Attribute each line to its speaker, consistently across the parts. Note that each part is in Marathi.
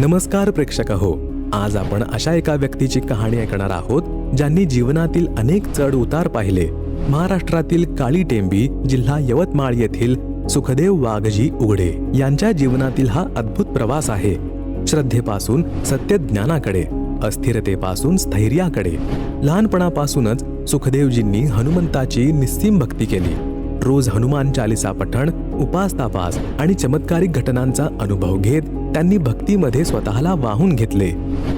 Speaker 1: नमस्कार प्रेक्षक हो. आज आपण अशा एका व्यक्तीची कहाणी ऐकणार आहोत ज्यांनी जीवनातील अनेक चढ उतार पाहिले. महाराष्ट्रातील काळी टेंबी जिल्हा यवतमाळ येथील सुखदेव वाघजी उघडे यांच्या जीवनातील हा अद्भुत प्रवास आहे. श्रद्धेपासून सत्यज्ञानाकडे अस्थिरतेपासून स्थैर्याकडे. लहानपणापासूनच सुखदेवजींनी हनुमंताची निस्सीम भक्ती केली. रोज हनुमान चालिसा पठण उपास तापास आणि चमत्कारिक घटनांचा अनुभव घेत त्यांनी भक्तीमध्ये स्वतःला वाहून घेतले.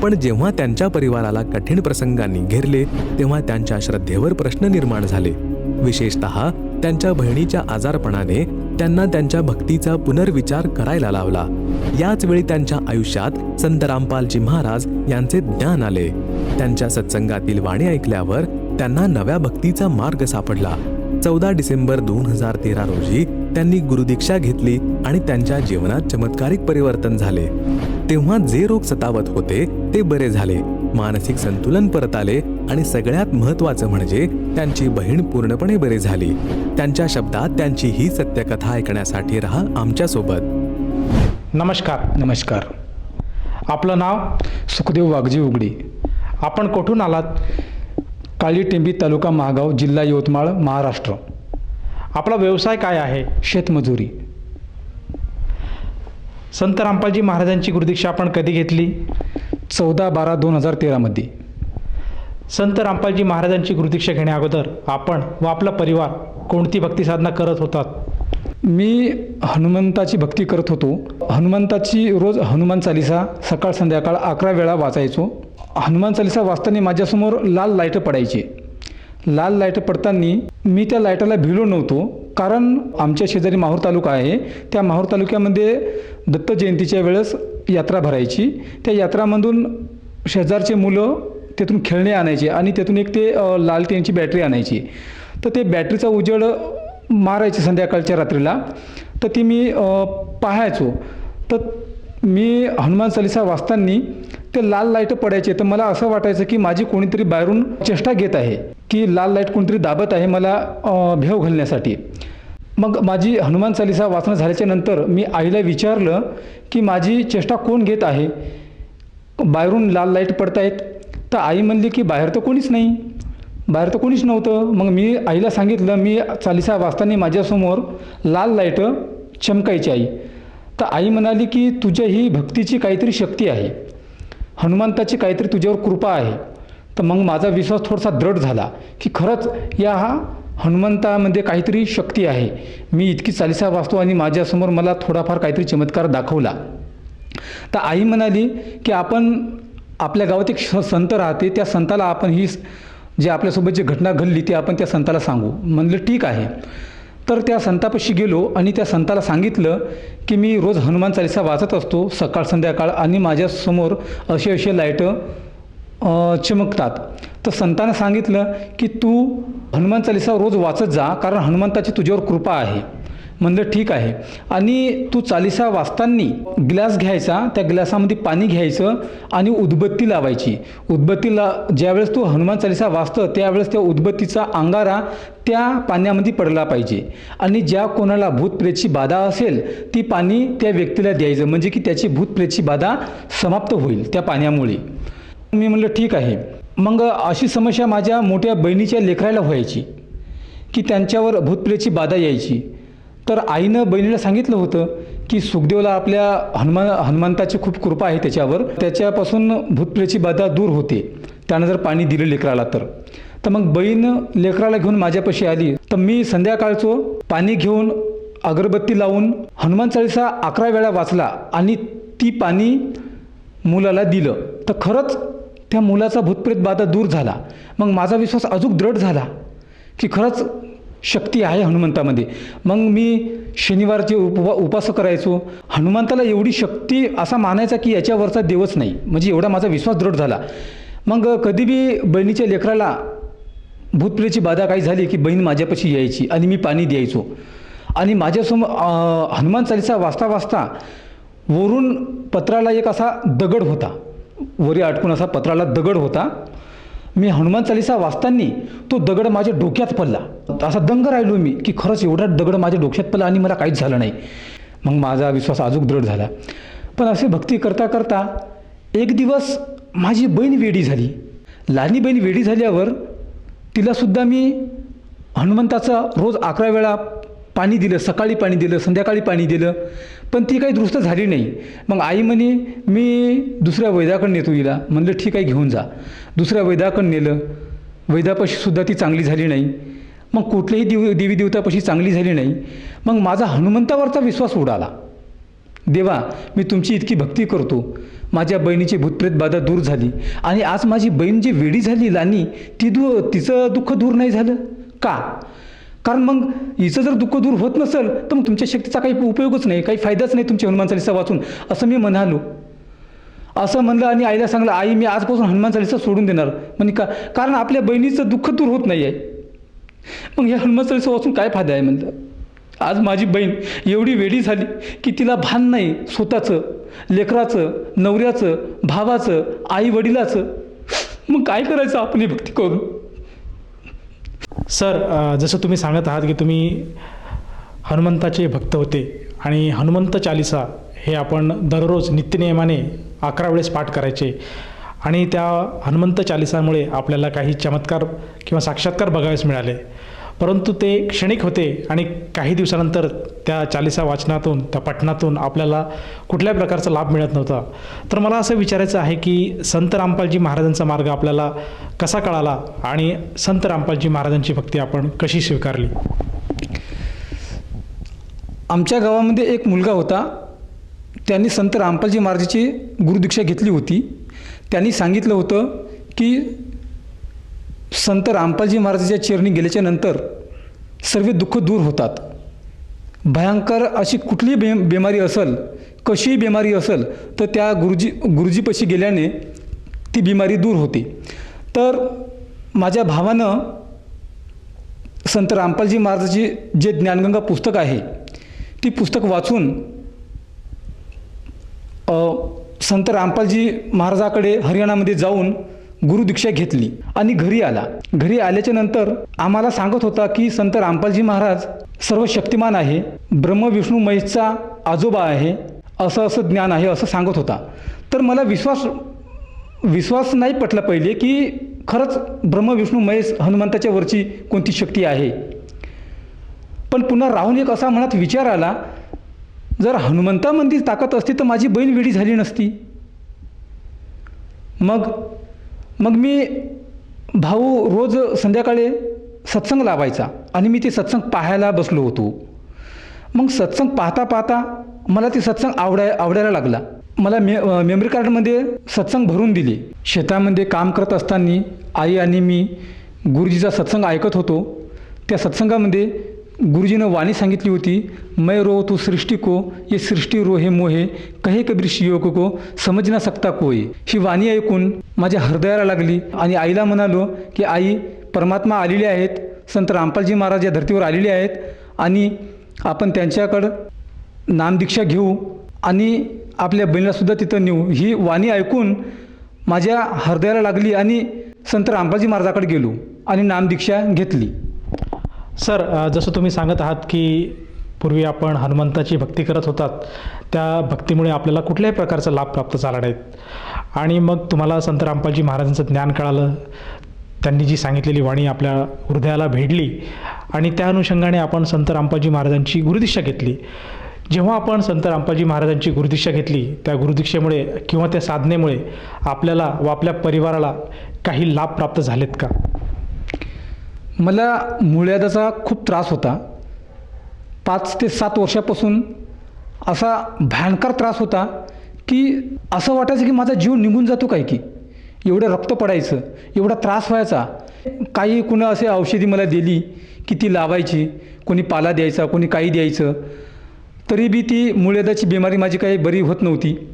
Speaker 1: पण जेव्हा त्यांच्या परिवाराला कठीण प्रसंगांनी घेरले तेव्हा त्यांच्या श्रद्धेवर प्रश्न निर्माण झाले. विशेषत त्यांच्या बहिणीच्या आजारपणाने त्यांना त्यांच्या भक्तीचा पुनर्विचार करायला लावला. याच वेळी त्यांच्या आयुष्यात संत रामपालजी महाराज यांचे ज्ञान आले. त्यांच्या सत्संगातील वाणी ऐकल्यावर त्यांना नव्या भक्तीचा मार्ग सापडला. चौदा डिसेंबर दोन हजार तेरा रोजी त्यांनी गुरुदीक्षा घेतली आणि त्यांच्या जीवनात चमत्कारिक परिवर्तन झाले. तेव्हा जे रोग सतावत होते ते बरे झाले. मानसिक संतुलन परत आले आणि सगळ्यात महत्वाचं म्हणजे त्यांची बहीण पूर्णपणे बरी झाली. त्यांच्या शब्दात त्यांची ही सत्यकथा ऐकण्यासाठी राहा आमच्यासोबत.
Speaker 2: नमस्कार. नमस्कार. आपलं नाव सुखदेव वाघजी उगडी. आपण कुठून आलात? काळी टेंबी तालुका महागाव जिल्हा यवतमाळ महाराष्ट्र. आपला व्यवसाय काय आहे? शेतमजुरी. संत रामपालजी महाराजांची गुरुदीक्षा आपण कधी घेतली? चौदा बारा दोन हजार तेरामध्ये. संत रामपालजी महाराजांची गुरुदीक्षा घेण्याअगोदर आपण व आपला परिवार कोणती भक्ती साधना करत होतात? मी हनुमंताची भक्ती करत होतो. हनुमंताची रोज हनुमान चालिसा सकाळ संध्याकाळ अकरा वेळा वाचायचो. हनुमान चालिसा वाचताना माझ्यासमोर लाल लाइट पडायची. लाल लाइट पडताना मी त्या लाईटाला भिलो नव्हतो. कारण आमच्या शेजारी माहूर तालुका आहे. त्या माहूर तालुक्यामध्ये दत्त जयंतीच्या वेळेस यात्रा भरायची. त्या यात्रामधून शेजारचे मुलं त्यातून खेळणे आणायचे आणि त्यातून एक ते लाल त्यांची बॅटरी आणायची. तर ते बॅटरीचा उजेड मारायचे संध्याकाळच्या रात्रीला. तर ती मी पाहायचो. तर मी हनुमान चालिसा वाचताना ते लाल लाइट पडायचे. तर मला असं वाटायचं की माझी कोणीतरी बाहेरून चेष्टा घेत आहे. की लाल लाइट कोणतरी दाबत आहे मला भेव घालण्यासाठी. मग माझी हनुमान चालिसा वाचणं झाल्याच्यानंतर मी आईला विचारलं की माझी चेष्टा कोण घेत आहे? बाहेरून लाल लाइट पडतायत. तर आई म्हणली की बाहेर तर कोणीच नाही. बाहेर तर कोणीच नव्हतं. मग मी आईला सांगितलं मी चालिसा वाचताना माझ्यासमोर लाल लाइट चमकायची आई. तर आई म्हणाली की तुझ्या ही भक्तीची काहीतरी शक्ती आहे. हनुमंताची काहीतरी तुझ्यावर कृपा आहे. तर मग माझा विश्वास थोडासा दृढ झाला की खरंच या हा हनुमंतामध्ये काहीतरी शक्ती आहे. मी इतकी चालिसा वाचतो आणि माझ्यासमोर मला थोडाफार काहीतरी चमत्कार दाखवला. तर आई म्हणाली की आपण आपल्या गावात एक संत राहते त्या संताला आपण ही जे आपल्यासोबत जी घटना घडली ती आपण त्या संताला सांगू. म्हणलं ठीक आहे. तर त्या संतापाशी गेलो आणि त्या संताला सांगितलं की मी रोज हनुमान चालिसा वाचत असतो सकाळ संध्याकाळ आणि माझ्यासमोर असे असे लाईटं चमकतात. तर संतानं सांगितलं की तू हनुमान चालिसा रोज वाचत जा कारण हनुमंताची तुझ्यावर कृपा आहे. म्हणलं ठीक आहे. आणि तू चालिसा वाचताना ग्लास घ्यायचा त्या ग्लासामध्ये पाणी घ्यायचं आणि उदबत्ती लावायची. उदबत्तीला ज्यावेळेस तू हनुमान चालिसा वाचतं त्यावेळेस त्या उदबत्तीचा अंगारा त्या पाण्यामध्ये पडला पाहिजे. आणि ज्या कोणाला भूतप्रेतची बाधा असेल ती पाणी त्या व्यक्तीला द्यायचं. म्हणजे की त्याची भूतप्रेतची बाधा समाप्त होईल त्या पाण्यामुळे. मी म्हणलं ठीक आहे. मग अशी समस्या माझ्या मोठ्या बहिणीच्या लेकराला व्हायची की त्यांच्यावर भूतप्रेची बाधा यायची. तर आईनं बहिणीला सांगितलं होतं की सुखदेवला आपल्या हनुमान हनुमंताची खूप कृपा आहे त्याच्यावर. त्याच्यापासून भूतप्रेची बाधा दूर होते. त्यानं जर पाणी दिलं लेकराला तर. तर मग बहीण लेकराला घेऊन माझ्यापाशी आली. तर मी संध्याकाळचं पाणी घेऊन अगरबत्ती लावून हनुमान चाळीसा अकरा वेळा वाचला आणि ती पाणी मुलाला दिलं. तर खरंच त्या मुलाचा भूतप्रेत बाधा दूर झाला. मग माझा विश्वास अजून दृढ झाला की खरंच शक्ती आहे हनुमंतामध्ये. मग मी शनिवारचे उपवा उपास करायचो. हनुमंताला एवढी शक्ती असा मानायचा की याच्यावरचा देवच नाही. म्हणजे एवढा माझा विश्वास दृढ झाला. मग कधी बी बहिणीच्या लेकराला भूतप्रेची बाधा काही झाली की बहीण माझ्यापाशी यायची आणि मी पाणी द्यायचो. आणि माझ्यासमोर हनुमान चालीसा वाचता वाचता वरून पत्राला एक असा दगड होता. वरी अटकून असा पत्राला दगड होता. मी हनुमान चालिसा वाचताना तो दगड माझ्या डोक्यात पडला. असा दंग राहिलो मी की खरंच एवढा दगड माझ्या डोक्यात पडला आणि मला काहीच झालं नाही. मग माझा विश्वास अजून दृढ झाला. पण असे भक्ती करता करता एक दिवस माझी बहीण वेडी झाली. लहानी बहीण वेडी झाल्यावर तिलासुद्धा मी हनुमंताचं रोज अकरा वेळा पाणी दिलं सकाळी पाणी दिलं संध्याकाळी पाणी दिलं. पण ती काही दुरुस्त झाली नाही. मग आई म्हणे मी दुसऱ्या वैद्याकडे नेतो हिला. म्हणलं ठीक आहे घेऊन जा. दुसऱ्या वैद्याकडे नेलं. वैद्यापाशीसुद्धा ती चांगली झाली नाही. मग कुठल्याही देव देवी देवतापाशी चांगली झाली नाही. मग माझा हनुमंतावरचा विश्वास उडाला. देवा मी तुमची इतकी भक्ती करतो. माझ्या बहिणीची भूतप्रेत बाधा दूर झाली आणि आज माझी बहीण जी वेडी झाली लानी ती दू तिचं दुःख दूर नाही झालं? का? कारण मग हिचं जर दुःख दूर होत नसेल तर मग तुमच्या शक्तीचा काही उपयोगच नाही काही फायदाच नाही तुमच्या हनुमान चालिसा वाचून. असं मी म्हणालो. असं म्हणलं आणि आईला सांगलं आई मी आजपासून हनुमान चालिसा सोडून देणार. म्हणजे का कारण आपल्या बहिणीचं दुःख दूर होत नाही आहे मग हे हनुमान चालिसा वाचून काय फायदा आहे म्हणलं. आज माझी बहीण एवढी वेडी झाली की तिला भान नाही स्वतःचं लेकराचं नवऱ्याचं भावाचं आई वडिलाचं मग काय करायचं आपण भक्ती करून?
Speaker 3: सर जसं तुम्ही सांगत आहात की तुम्ही हनुमंताचे भक्त होते आणि हनुमंत चालिसा हे आपण दररोज नित्यनियमाने अकरा वेळेस पाठ करायचे आणि त्या हनुमंत चालिसामुळे आपल्याला काही चमत्कार किंवा साक्षात्कार बघावेस मिळाले. परंतु ते क्षणिक होते आणि काही दिवसानंतर त्या चालिसा वाचनातून त्या पठणातून आपल्याला कुठल्या प्रकारचा लाभ मिळत नव्हता. तर मला असं विचारायचं आहे की संत रामपालजी महाराजांचा मार्ग आपल्याला कसा कळाला आणि संत रामपालजी महाराजांची भक्ती आपण कशी स्वीकारली?
Speaker 2: आमच्या गावामध्ये एक मुलगा होता. त्यांनी संत रामपालजी महाराजाची गुरुदीक्षा घेतली होती. त्यांनी सांगितलं होतं की संत रामपालजी महाराजाच्या चरणी गेल्याच्यानंतर सर्व दुःख दूर होतात. भयंकर अशी कुठलीही बे बिमारी असेल कशीही बिमारी असेल तर त्या गुरुजी गुरुजीपाशी गेल्याने ती बिमारी दूर होते. तर माझ्या भावानं संत रामपालजी महाराजाची जे ज्ञानगंगा पुस्तक आहे ती पुस्तक वाचून संत रामपालजी महाराजाकडे हरियाणामध्ये जाऊन गुरुदीक्षा घेतली आणि घरी आला. घरी आल्याच्यानंतर आम्हाला सांगत होता की संत रामपालजी महाराज सर्व शक्तिमान आहे ब्रह्मविष्णू महेशचा आजोबा आहे असं असं ज्ञान आहे असं सांगत होता. तर मला विश्वास विश्वास नाही पटला पहिले की खरंच ब्रह्मविष्णू महेश हनुमंताच्या वरची कोणती शक्ती आहे. पण पुन्हा राहून एक असा मनात विचार आला जर हनुमंतामध्ये ताकद असती तर माझी बहीण वेडी झाली नसती. मग मग मी भाऊ रोज संध्याकाळी सत्संग लावायचा आणि मी ते सत्संग पाहायला बसलो होतो. मग सत्संग पाहता पाहता मला ते सत्संग आवडाय आवडायला लागला. मला मे मेमरी कार्डमध्ये सत्संग भरून दिले. शेतामध्ये काम करत असताना आई आणि मी गुरुजीचा सत्संग ऐकत होतो. त्या सत्संगामध्ये गुरुजीनं वाणी सांगितली होती मै रो तू सृष्टी को ये सृष्टी रो हे मोहे कहे कबीर शियोग को समज ना सकता कोय ही वाणी ऐकून माझ्या हृदयाला लागली आणि आईला म्हणालो की आई परमात्मा आलेले आहेत संत रामपालजी महाराज या धर्तीवर आलेले आहेत आणि आपण त्यांच्याकडं नामदीक्षा घेऊ आणि आपल्या बहिणीलासुद्धा तिथं नेऊ. ही वाणी ऐकून माझ्या हृदयाला लागली आणि संत रामपालजी महाराजाकडे गेलो आणि नामदीक्षा घेतली.
Speaker 3: सर जसं तुम्ही सांगत आहात की पूर्वी आपण हनुमंताची भक्ती करत होतात त्या भक्तीमुळे आपल्याला कुठल्याही प्रकारचा लाभ प्राप्त झाला नाहीत आणि मग तुम्हाला संत रामपालजी महाराजांचं ज्ञान कळालं त्यांनी जी सांगितलेली वाणी आपल्या हृदयाला भेडली आणि त्या अनुषंगाने आपण संत रामपालजी महाराजांची गुरुदीक्षा घेतली. जेव्हा आपण संत रामपालजी महाराजांची गुरुदीक्षा घेतली त्या गुरुदीक्षेमुळे किंवा त्या साधनेमुळे आपल्याला व आपल्या परिवाराला काही लाभ प्राप्त झालेत का?
Speaker 2: मला मूळव्याधाचा खूप त्रास होता. पाच ते सात वर्षापासून असा भयंकर त्रास होता की असं वाटायचं की माझा जीव निघून जातो काय की? एवढं रक्त पडायचं एवढा त्रास व्हायचा. काही कुणा असे औषधी मला दिली की ती लावायची कोणी पाला द्यायचा कोणी काही द्यायचं. तरी बी ती मूळव्याधाची बिमारी माझी काही बरी होत नव्हती.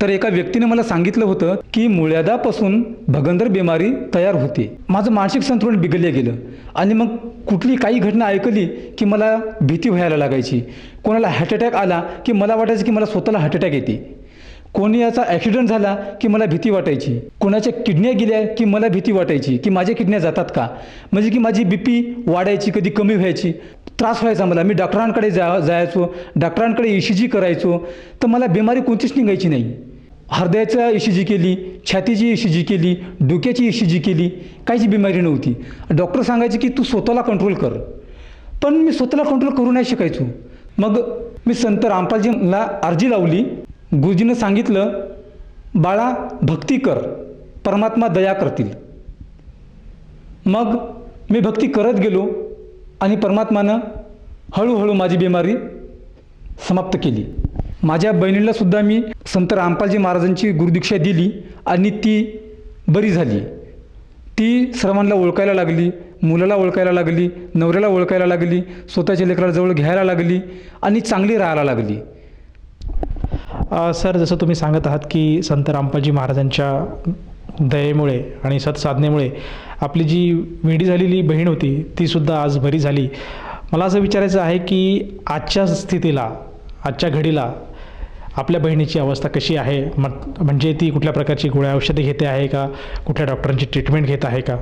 Speaker 2: तर एका व्यक्तीने मला सांगितलं होतं की मुळ्यादापासून भगंदर बिमारी तयार होते. माझं मानसिक संतुलन बिघडलं गेलं. आणि मग कुठली काही घटना ऐकली की मला भीती व्हायला लागायची. कोणाला हार्ट अटॅक आला की मला वाटायचं की मला स्वतःला हार्ट अटॅक येते. कोणी याचा ॲक्सिडेंट झाला की मला भीती वाटायची? कोणाच्या किडन्या गेल्या की मला भीती वाटायची? की माझ्या किडन्या जातात का? म्हणजे की माझी बी पी वाढायची कधी कमी व्हायची? त्रास व्हायचा मला. मी डॉक्टरांकडे जा जायचो. डॉक्टरांकडे ई सी जी करायचो. तर मला बिमारी कोणतीच निघायची नाही. हृदयाचा ई सी जी केली छातीची ई सी जी केली डोक्याची ई सी जी केली काहीची बिमारी नव्हती. डॉक्टर सांगायचे की तू स्वतःला कंट्रोल कर. पण मी स्वतःला कंट्रोल करू नाही शिकायचो. मग मी संत रामपालजींना अर्जी लावली. गुरुजीनं सांगितलं बाळा भक्ती कर परमात्मा दया करतील. मग मी भक्ती करत गेलो आणि परमात्मानं हळूहळू माझी बिमारी समाप्त केली. माझ्या बहिणीला सुद्धा मी संत रामपालजी महाराजांची गुरुदीक्षा दिली आणि ती बरी झाली. ती सर्वांना ओळखायला लागली मुलाला ओळखायला लागली नवऱ्याला ओळखायला लागली स्वतःच्या लेकराला जवळ घ्यायला लागली आणि चांगली राहायला लागली.
Speaker 3: सर जसं तुम्ही सांगत आहात की संत रामपाजी महाराजांच्या दयेमुळे आणि सत्साधनेमुळे आपली जी वेडी झालेली बहीण होती ती सुद्धा आज बरी झाली. मला असं विचारायचं आहे की आजच्या स्थितीला आजच्या घडीला आपल्या बहिणीची अवस्था कशी आहे? मग म्हणजे ती कुठल्या प्रकारची गोळ्या औषधे घेते आहे का? कुठल्या डॉक्टरांची ट्रीटमेंट घेत आहे का?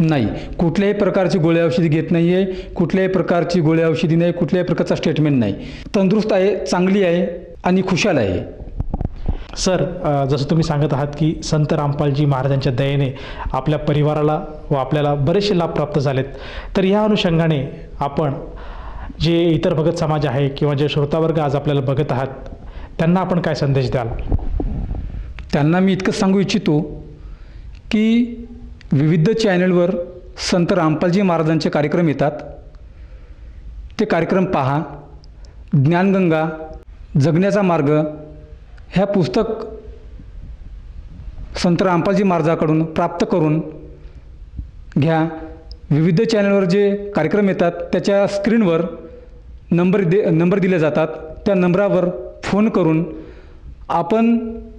Speaker 2: नाही. कुठल्याही प्रकारची गोळ्या औषधी घेत नाही आहे कुठल्याही प्रकारची गोळ्या औषधी नाही कुठल्याही प्रकारचा स्टेटमेंट नाही. तंदुरुस्त आहे चांगली आहे. आणि खुशाल आहे.
Speaker 3: सर जसं तुम्ही सांगत आहात की संत रामपालजी महाराजांच्या दयेने आपल्या परिवाराला व आपल्याला बरेचसे लाभ प्राप्त झालेत. तर या अनुषंगाने आपण जे इतर भगत समाज आहे किंवा जे श्रोतावर्ग आज आपल्याला बघत आहात त्यांना आपण काय संदेश द्याल?
Speaker 2: त्यांना मी इतकंच सांगू इच्छितो की विविध चॅनलवर संत रामपालजी महाराजांचे कार्यक्रम येतात. ते कार्यक्रम पहा. ज्ञानगंगा जगण्याचा मार्ग ह्या पुस्तक संत रामपालजी महाराजाकडून प्राप्त करून घ्या. विविध चॅनलवर जे कार्यक्रम येतात त्याच्या स्क्रीनवर नंबर दे नंबर दिले जातात. त्या नंबरावर फोन करून आपण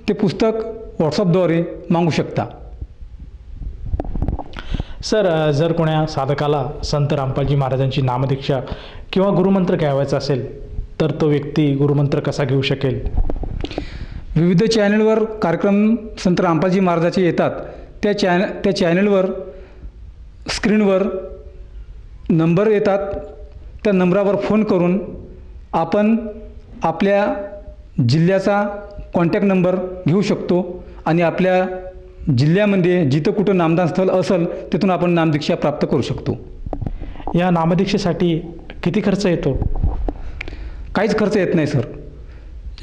Speaker 2: ते पुस्तक व्हॉट्सअपद्वारे मागू शकता.
Speaker 3: सर जर कोण्या साधकाला संत रामपालजी महाराजांची नामदीक्षा किंवा गुरुमंत्र घ्यावायचा असेल तर तो व्यक्ती गुरुमंत्र कसा घेऊ शकेल?
Speaker 2: विविध चॅनलवर कार्यक्रम संत रामपालजी महाराजाचे येतात. त्या चॅन त्या चॅनलवर स्क्रीनवर नंबर येतात. त्या नंबरावर फोन करून आपण आपल्या जिल्ह्याचा कॉन्टॅक्ट नंबर घेऊ शकतो आणि आपल्या जिल्ह्यामध्ये जिथं कुठं नामदान स्थळ असेल तिथून आपण नामदीक्षा प्राप्त करू शकतो.
Speaker 3: या नामदीक्षेसाठी किती खर्च येतो?
Speaker 2: काहीच खर्च येत नाही सर.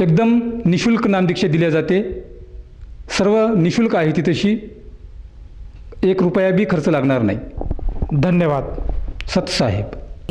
Speaker 2: एकदम निशुल्क नामदीक्षा दिल्या जाते. सर्व निशुल्क आहे ती तशी एक रुपया बी खर्च लागणार नाही.
Speaker 3: धन्यवाद.
Speaker 2: सतसाहेब